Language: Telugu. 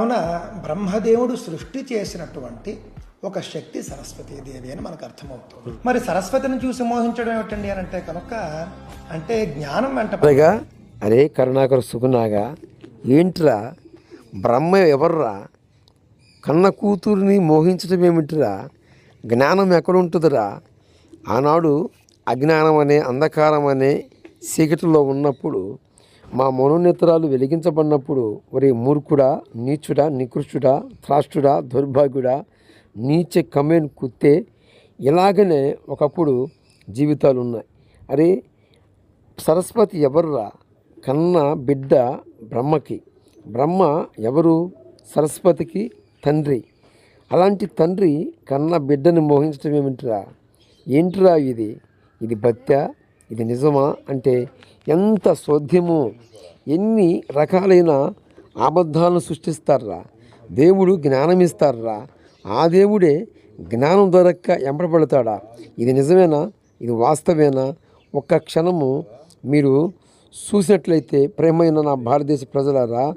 కావున బ్రహ్మదేవుడు సృష్టి చేసినటువంటి ఒక శక్తి సరస్వతీదేవి అని మనకు అర్థమవుతుంది. మరి సరస్వతిని చూసి మోహించడం ఏమిటండి అని అంటే కనుక అంటే జ్ఞానం వెంట అనగా అరే కరుణాకర సుగుణాగా ఏంట్రా బ్రహ్మ ఎవర్రా కన్న కూతురిని మోహించడం ఏమిటిరా జ్ఞానం ఎక్కడ ఉంటుందిరా ఆనాడు అజ్ఞానం అనే అంధకారం అనే చీకటిలో ఉన్నప్పుడు మా మనోనేత్రాలు వెలిగించబడినప్పుడు ఒరే మూర్ఖుడా నీచుడా నికృష్టుడా త్రాష్టుడా దౌర్భాగ్యుడా నీచ కమేన్ కుత్తే ఇలాగనే ఒకప్పుడు జీవితాలు ఉన్నాయి అరే సరస్వతి ఎవర్రా? కన్న బిడ్డ బ్రహ్మకి. బ్రహ్మ ఎవరు? సరస్వతికి తండ్రి. అలాంటి తండ్రి కన్న బిడ్డని మోహించడం ఏమిటిరా? ఏంటిరా ఇది? ఇది భత్య ఇది నిజమా అంటే ఎంత శోధ్యమో ఎన్ని రకాలైన అబద్ధాలను సృష్టిస్తారా? దేవుడు జ్ఞానమిస్తారా? ఆ దేవుడే జ్ఞానం దొరక్క ఎంపడబడతాడా ఇది నిజమేనా? ఇది వాస్తవేనా? ఒక్క క్షణము మీరు చూసినట్లయితే ప్రేమైన నా భారతదేశ ప్రజలారా